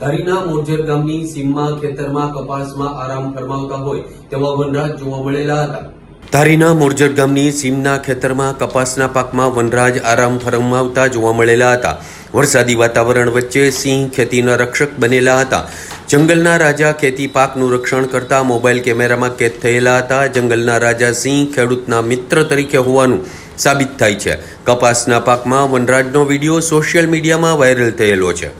ધારીના મોરજર ગામની સીમમાં, ખેતરમાં, કપાસમાં આરામ ફરમાવતા હોય તેવા વનરાજ જોવા મળેલા હતા. ધારીના મોરજર ગામની સીમના, ખેતરમાં, કપાસના પાકમાં વનરાજ આરામ ફરમાવતા જોવા મળેલા હતા. વરસાદી વાતાવરણ વચ્ચે સિંહ ખેતીના રક્ષક બનેલા હતા. જંગલના રાજા ખેતી પાકનું રક્ષણ કરતા મોબાઈલ કેમેરામાં કેદ થયેલા હતા. જંગલના રાજા સિંહ ખેડૂતના મિત્ર તરીકે હોવાનું સાબિત થાય છે. કપાસના પાકમાં વનરાજનો વીડિયો સોશિયલ મીડિયામાં વાયરલ થયેલો છે.